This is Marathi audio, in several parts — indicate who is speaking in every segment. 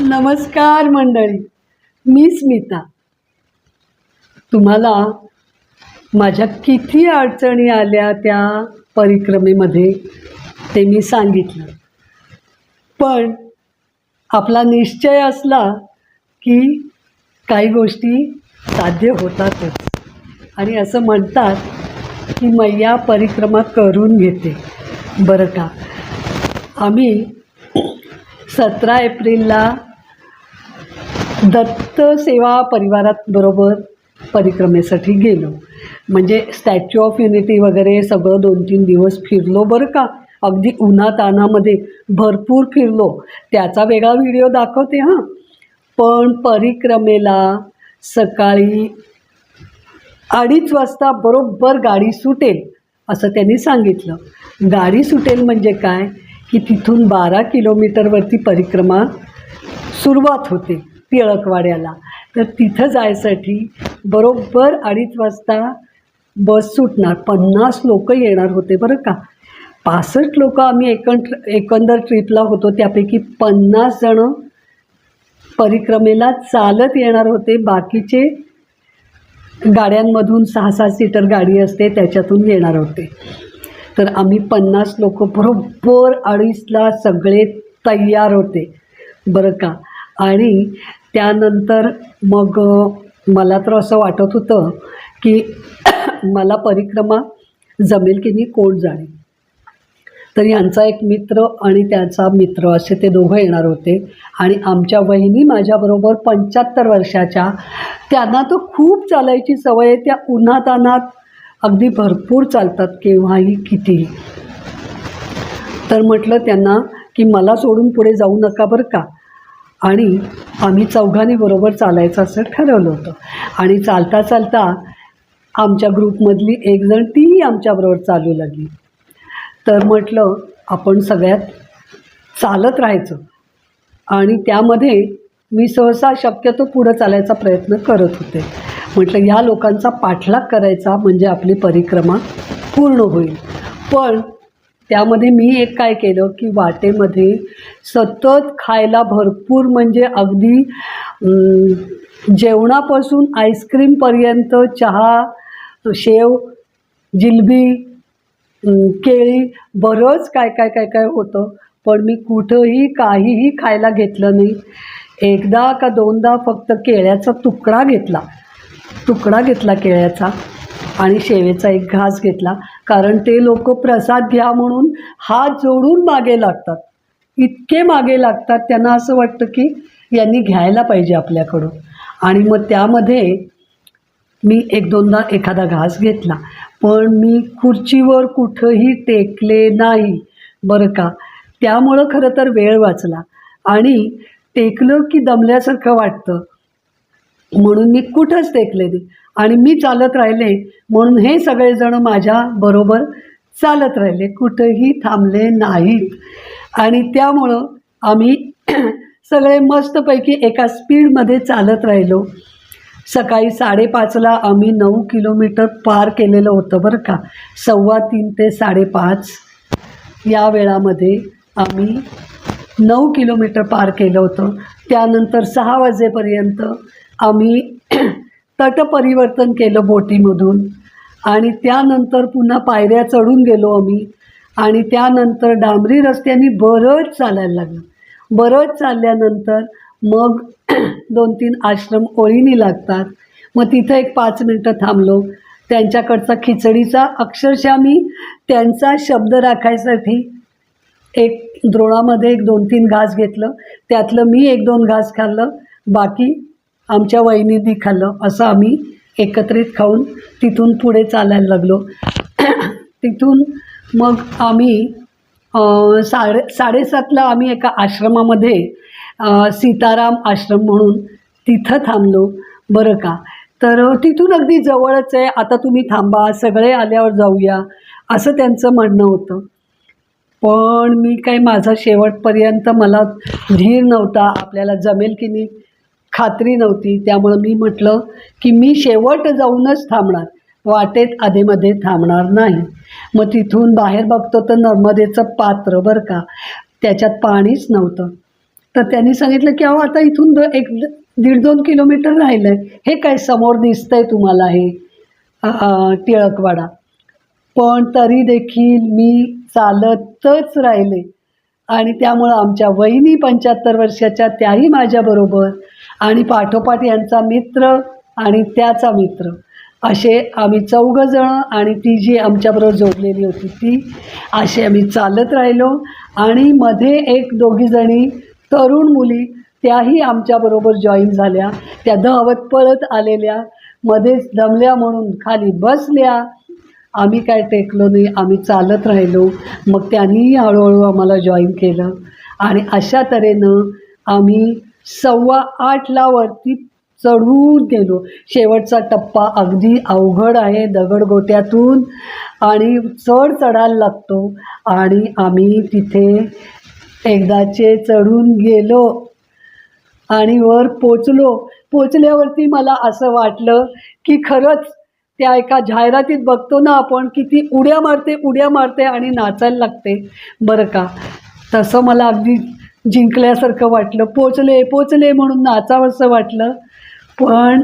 Speaker 1: नमस्कार मंडळी मी स्मिता. तुम्हाला माझ्या किती अडचणी आल्या त्या परिक्रमेमध्ये ते मी सांगितलं. पण आपला निश्चय असला की काही गोष्टी साध्य होतातच. आणि असं म्हणतात की मैया परिक्रमा करून घेते. बरं का? आम्ही सतरा एप्रिलला दत्त सेवा परिवारात बरोबर परिक्रमेसाठी गेलो. म्हणजे स्टॅच्यू ऑफ युनिटी वगैरे सगळं दोन तीन दिवस फिरलो बरं का. अगदी उन्हातानामध्ये भरपूर फिरलो. त्याचा वेगळा व्हिडिओ दाखवते हां. पण परिक्रमेला सकाळी अडीच वाजता बरोबर गाडी सुटेल असं त्यांनी सांगितलं. गाडी सुटेल म्हणजे काय? की तिथून बारा किलोमीटरवरती परिक्रमा सुरुवात होते टिळकवाड्याला. तर तिथं जायसाठी बरोबर अडीच वाजता बस सुटणार. पन्नास लोक येणार होते बरं का. पासष्ट लोक आम्ही एकं एकंदर ट्रिपला होतो. त्यापैकी पन्नास जणं परिक्रमेला चालत येणार होते. बाकीचे गाड्यांमधून सहा सहा सीटर गाडी असते त्याच्यातून येणार होते. तर आम्ही पन्नास लोक बरोबर अडीचला सगळे तयार होते. बरं का? आणि त्यानंतर मग मला तर असं वाटत होतं की मला परिक्रमा जमेल की नाही कोण जाणे. तर यांचा एक मित्र आणि त्याचा मित्र असे ते दोघं येणार होते. आणि आमच्या वहिनी माझ्याबरोबर पंच्याहत्तर वर्षाच्या त्यांना तर खूप चालायची सवय आहे त्या उन्हातानात अगदी भरपूर चालतात केव्हाही किती तर म्हटलं त्यांना की मला सोडून पुढे जाऊ नका बरं का? आणि आम्ही चौघांनी बरोबर चालायचं असं ठरवलं होतं. आणि चालता चालता आमच्या ग्रुपमधली एकजण तीही आमच्याबरोबर चालू लागली. तर म्हटलं आपण सगळ्यात चालत राहायचं. आणि त्यामध्ये मी सहसा शक्यतो पुढं चालायचा प्रयत्न करत होते. म्हटलं ह्या लोकांचा पाठलाग करायचा म्हणजे आपली परिक्रमा पूर्ण होईल. पण त्यामध्ये मी एक काय केलं की वाटेमध्ये सतत खायला भरपूर म्हणजे अगदी जेवणापासून आईस्क्रीमपर्यंत चहा शेव जिलबी केळी बरंच काय काय काय काय होतं. पण मी कुठंही काहीही खायला घेतलं नाही. एकदा का दोनदा फक्त केळ्याचा तुकडा घेतला. तुकडा घेतला केळ्याचा आणि शेवेचा एक घास घेतला. कारण ते लोक प्रसाद घ्या म्हणून हात जोडून मागे लागतात. इतके मागे लागतात त्यांना असं वाटतं की यांनी घ्यायला पाहिजे आपल्याकडून. आणि मग त्यामध्ये मी एक दोनदा एखादा घास घेतला. पण मी खुर्चीवर कुठंही टेकले नाही. बरं का? त्यामुळं खरं तर वेळ वाचला. आणि टेकलं की दमल्यासारखं वाटतं. म्हणून मी कुठंच टेकले नाही. आणि मी चालत राहिले म्हणून हे सगळेजण माझ्या बरोबर चालत राहिले. कुठंही थांबले नाहीत. आणि त्यामुळं आम्ही सगळे मस्तपैकी एका स्पीडमध्ये चालत राहिलो. सकाळी साडेपाचला आम्ही नऊ किलोमीटर पार केलेलं होतं बरं का. सव्वा तीन ते साडेपाच. या वेळामध्ये आम्ही नऊ किलोमीटर पार केलं होतं. त्यानंतर सहा वाजेपर्यंत आम्ही तटपरिवर्तन केलं बोटीमधून. आणि त्यानंतर पुन्हा पायऱ्या चढून गेलो आम्ही. आणि त्यानंतर डांबरी रस्त्याने बरंच चालायला लागलं. बरंच चालल्यानंतर मग दोन तीन आश्रम ओळीनी लागतात. मग तिथं एक पाच मिनटं थांबलो. त्यांच्याकडचा खिचडीचा अक्षरशः मी त्यांचा शब्द राखायसाठी एक द्रोणामध्ये एक दोन तीन घास घेतलं. त्यातलं मी एक दोन घास खाल्लं. बाकी आमच्या वहिनींनी खाल्लं. असं आम्ही एकत्रित खाऊन तिथून पुढे चालायला लागलो. तिथून मग आम्ही साडे साडेसातला आम्ही एका आश्रमामध्ये सीताराम आश्रम म्हणून तिथं थांबलो. बरं का? तर तिथून अगदी जवळच आहे. आता तुम्ही थांबा. सगळे आल्यावर जाऊया. असं त्यांचं म्हणणं होतं. पण मी काही माझा शेवटपर्यंत मला धीर नव्हता. आपल्याला जमेल की नाही? खात्री नव्हती. त्यामुळं मी म्हटलं की मी शेवट जाऊनच थांबणार. वाटेत आधेमध्ये थांबणार नाही. मग तिथून बाहेर बघतो तर नर्मदेचं पात्र बरं का? त्याच्यात पाणीच नव्हतं. तर त्यांनी सांगितलं की अहो आता इथून दो एक दीड दोन किलोमीटर राहिलं आहे हे काय समोर दिसतंय तुम्हाला हे? टिळकवाडा. पण तरी देखील मी चालतच राहिले. आणि त्यामुळं आमच्या वहिनी पंच्याहत्तर वर्षाच्या त्याही माझ्याबरोबर आणि पाठोपाठ यांचा मित्र आणि त्याचा मित्र. असे आम्ही चौघंजणं आणि ती जी आमच्याबरोबर जोडलेली होती ती असे आम्ही चालत राहिलो. आणि मध्ये एक दोघीजणी तरुण मुली त्याही आमच्याबरोबर जॉईन झाल्या. त्या धावत पळत आलेल्या मध्येच दमल्या म्हणून खाली बसल्या. आम्ही काय टेकलो नाही आम्ही चालत राहिलो. मग त्यांनीही हळूहळू आम्हाला जॉईन केलं. आणि अशा तऱ्हेनं आम्ही सव्वा आठला वरती चढून गेलो. शेवटचा टप्पा अगदी अवघड आहे दगडगोट्यातून आणि चढ चढायला लागतो आणि आम्ही तिथे एकदाचे चढून गेलो आणि वर पोचलो. पोचल्यावरती मला असं वाटलं की खरंच त्या एका जाहिरातीत बघतो ना आपण की ती उड्या मारते उड्या मारते आणि नाचायला लागते. बरं का? तसं मला अगदी जिंकल्यासारखं वाटलं. पोचले पोचले म्हणून नाचावंसं वाटलं. पण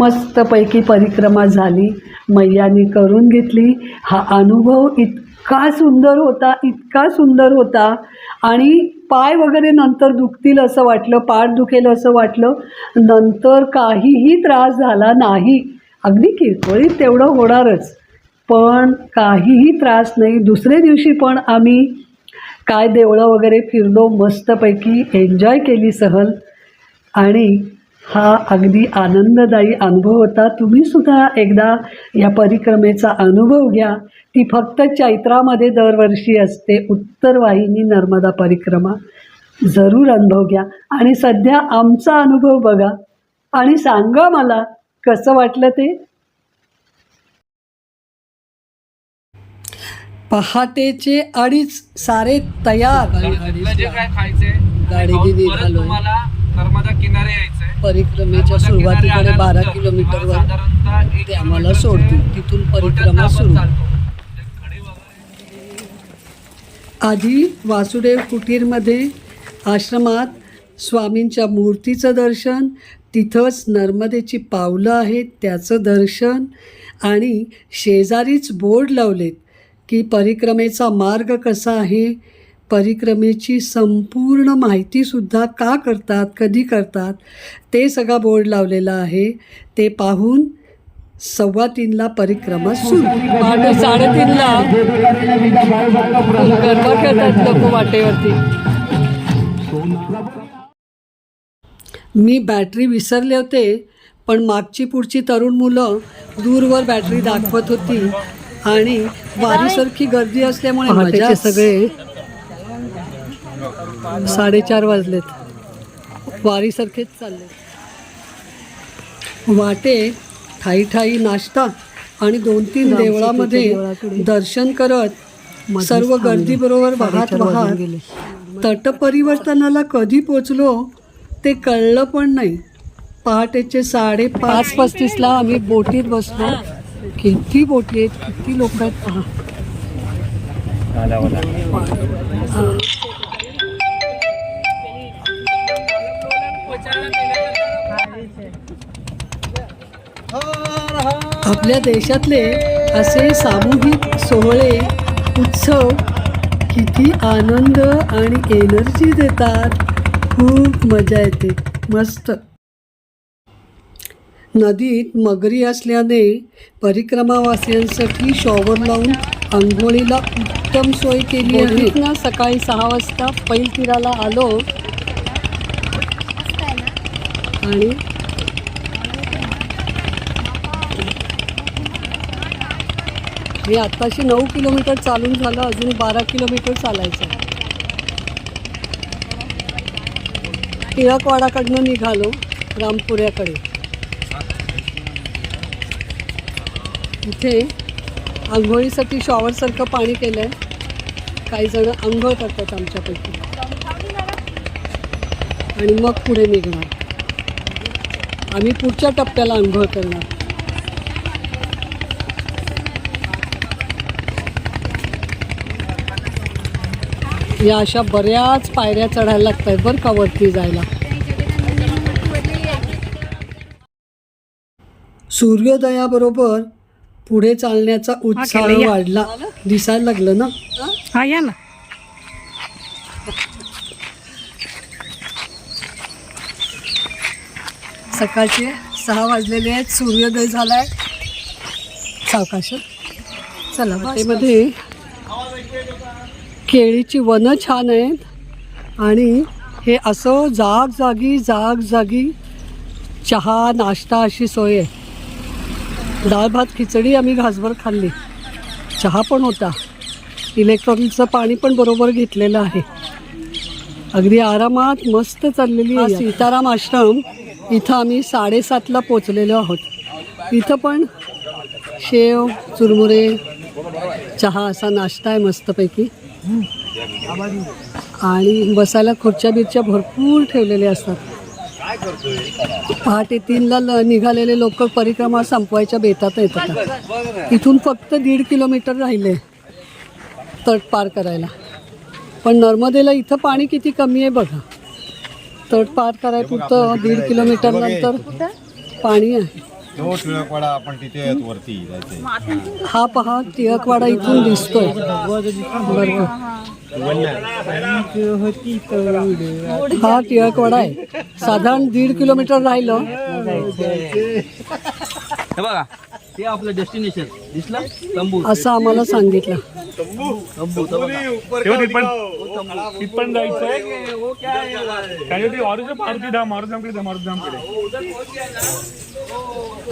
Speaker 1: मस्तपैकी परिक्रमा झाली. मैयाने करून घेतली. हा अनुभव इतका सुंदर होता इतका सुंदर होता. आणि पाय वगैरे नंतर दुखतील असं वाटलं पाठ दुखेल असं वाटलं. नंतर काहीही त्रास झाला नाही. अगदी किरकोळी तेवढं होणारच. पण काहीही त्रास नाही. दुसऱ्या दिवशी पण आम्ही काय देवळं वगैरे फिरलो मस्तपैकी एन्जॉय केली सहल. आणि हा अगदी आनंददायी अनुभव होता. तुम्हीसुद्धा एकदा या परिक्रमेचा अनुभव घ्या. ती फक्त चैत्रामध्ये दरवर्षी असते. उत्तर वाहिनी नर्मदा परिक्रमा जरूर अनुभव घ्या. आणि सध्या आमचा अनुभव बघा. आणि सांगा मला कसं वाटलं ते? पहाटेचे अडीच सारे तयार.
Speaker 2: तुला जे काय खायचंय
Speaker 1: गाडी
Speaker 2: खाऊन
Speaker 1: गिरी
Speaker 2: परत
Speaker 1: घालून.
Speaker 2: तुम्हाला नर्मदा किनारे यायचंय.
Speaker 1: परिक्रमेच्या
Speaker 2: नर्मदा
Speaker 1: सुरुवातीकडे बारा
Speaker 2: आल्यानंतर
Speaker 1: किलोमीटरवर
Speaker 2: साधारणतः एक
Speaker 1: ते आम्हाला
Speaker 2: किलोमीटरचे
Speaker 1: सोडतील. तिथून परिक्रमा
Speaker 2: आपण
Speaker 1: सुरू.
Speaker 2: चालतो. ते खडी वगैरे.
Speaker 1: आधी वासुदेव कुटीरमध्ये आश्रमात स्वामींच्या मूर्तीचं दर्शन तिथंच नर्मदेची पावलं आहेत त्याचं दर्शन आणि शेजारीच बोर्ड लावलेत. की परिक्रमेचा मार्ग कसा आहे? परिक्रमेची संपूर्ण माहितीसुद्धा का करतात कधी करतात? ते सगळा बोर्ड लावलेला आहे. ते पाहून सव्वा तीनला परिक्रमा सुरू. पहाटे साडेतीनला गरबा खेळतात लोक वाटेवरती. मी बॅटरी विसरले होते पण मागची पुढची तरुण मुलं दूरवर बॅटरी दाखवत होती. आणि वारीसारखी गर्दी असल्यामुळे मजा सगळे साडेचार वाजलेत. वारीसारखेच चालले. वाटे ठाई ठाई नाश्ता आणि दोन तीन देवळामध्ये दर्शन करत सर्व गर्दीबरोबर वाहत वाहत तटपरिवर्तनाला कधी पोचलो ते कळलं पण नाही. पहाटेचे साडेपाच पस्तीसला आम्ही बोटीत बसलो. किती बोटी आहेत किती लोक आहेत? पहा. आपल्या देशातले असे सामूहिक सोहळे उत्सव किती आनंद आणि एनर्जी देतात. खूप मजा येते. मस्त. नदीत मगरी असल्याने परिक्रमावासियांसाठी शॉवर लावून आंघोळीला उत्तम सोय केली आहे. ना सकाळी सहा वाजता पैल तीराला आलो. आणि हे आत्ताशी नऊ किलोमीटर चालून झालं अजून बारा किलोमीटर चालायचं. टिळकवाडाकडनं निघालो रामपुऱ्याकडे. इथे आंघोळीसाठी शॉवरसारखं पाणी केलं आहे काही जण आंघोळ करतात आमच्यापैकी. आणि मग पुढे निघणार. आम्ही पुढच्या टप्प्याला आंघोळ करणार. या अशा बऱ्याच पायऱ्या चढायला लागत आहेत बरं का वरती जायला? सूर्योदयाबरोबर पुढे चालण्याचा उत्साह
Speaker 3: केलं, या.
Speaker 1: वाढला. दिसायला लागलं ना?
Speaker 3: हा या ना.
Speaker 1: सकाळचे सहा वाजलेले आहेत सूर्योदय झालाय. सावकाश. चला वाटेमध्ये केळीची वनं छान आहेत. आणि हे असं जाग जागी जाग जागी चहा नाश्ता अशी सोय आहे. डाळ भात खिचडी आम्ही घासभर खाल्ली. चहा पण होता. इलेक्ट्रॉनिकचं पाणी पण बरोबर घेतलेलं आहे. अगदी आरामात मस्त चाललेली आहे. सीताराम आश्रम इथं आम्ही साडेसातला पोचलेलो आहोत. इथं पण शेव चुरमुरे चहा असा नाश्ता आहे मस्तपैकी. आणि बसायला खुर्च्या बिरच्या भरपूर ठेवलेल्या असतात. पहाटे तीनला ल- निघालेले लोक परिक्रमा संपवायच्या बेतात येतात. इथून फक्त दीड किलोमीटर राहिले तट पार करायला. पण नर्मदेला इथं पाणी किती कमी आहे बघा. तट पार करायपुरतं दीड किलोमीटर नंतर पाणी आहे.
Speaker 4: तो टिळकवाडा आपण तिथे आहेत वरती
Speaker 1: हा पहा टिळकवाडा इथून दिसतोय. बरोबर. हा टिळकवाडा आहे. साधारण दीड किलोमीटर राहिलं.
Speaker 5: हे बघा ते आपलं डेस्टिनेशन दिसलं? तंबू.
Speaker 1: असं आम्हाला सांगितलं.
Speaker 6: जायचंय मारुती मारुती धामकडे मारुती धामकडे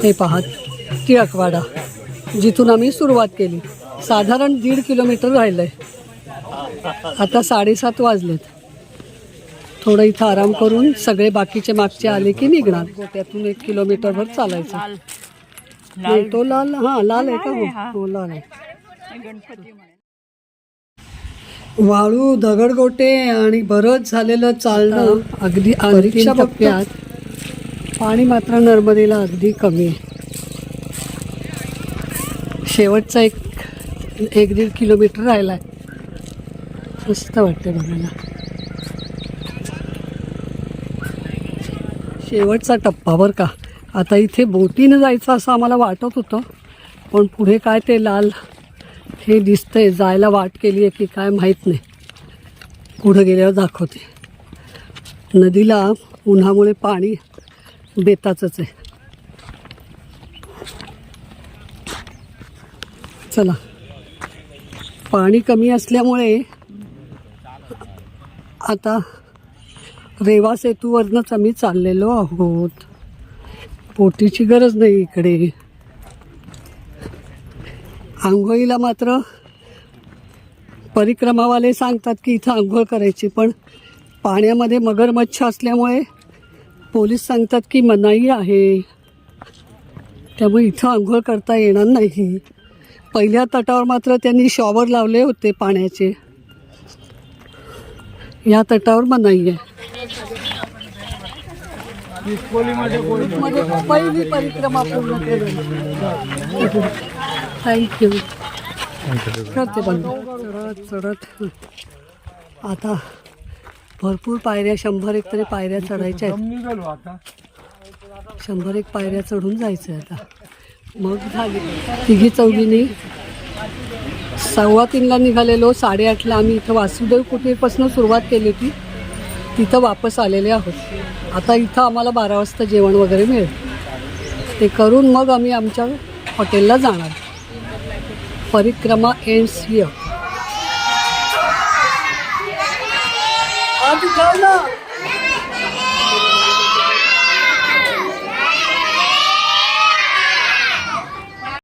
Speaker 1: हे पहा टिळकवाडा जिथून आम्ही सुरुवात केली. साधारण दीड किलोमीटर राहिलंय. आता साडेसात वाजलेत. थोडं इथं आराम करून सगळे बाकीचे मागचे आले की निघणार. गोट्यातून एक किलोमीटरभर चालायचं. नाही, तो लाल हा लाल आहे का? हो? हो. लाल आहे. वाळू दगडगोटे आणि बरंच झालेलं चालणं अगदी परीक्षा टप्प्यात पाणी मात्र नर्मदेला अगदी कमी. आहे शेवटचा एक एक दीड किलोमीटर राहिला आहे मस्त वाटते बघायला. शेवटचा टप्पा बरं का. आता इथे बोटीनं जायचं असं आम्हाला वाटत होतं पण पुढे काय ते लाल हे दिसतंय जायला वाट केली आहे की काय माहीत नाही. पुढं गेल्यावर दाखवते. नदीला उन्हामुळे पाणी बेताचंच आहे. चला. पाणी कमी असल्यामुळे आता रेवा सेतूवरनंच आम्ही चाललेलो आहोत. पोटीची गरज नाही इकडे. आंघोळीला मात्र परिक्रमावाले सांगतात की इथं आंघोळ करायची पण पाण्यामध्ये मगरमच्छ असल्यामुळे पोलीस सांगतात की मनाई आहे. त्यामुळे इथं आंघोळ करता येणार नाही. पहिल्या तटावर मात्र त्यांनी शॉवर लावले होते पाण्याचे. या तटावर मनाई आहे. मध्ये पहिली परिक्रमा पूर्ण केली. थँक्यू करते बंद. चढत चढत. आता भरपूर पायऱ्या शंभर एक तरी पायऱ्या चढायच्या आहेत. शंभर एक पायऱ्या चढून जायचं आहे आता. मग झाली. तिघी चौघींनी सव्वा तीनला निघालेलो. साडेआठला आम्ही इथं वासुदेव कुटीरपासून सुरुवात केली होती तिथं वापस आलेले आहोत. आता इथं आम्हाला बारा वाजता जेवण वगैरे मिळेल. ते करून मग आम्ही आमच्या हॉटेलला जाणार. परिक्रमा एंड्स स्वीय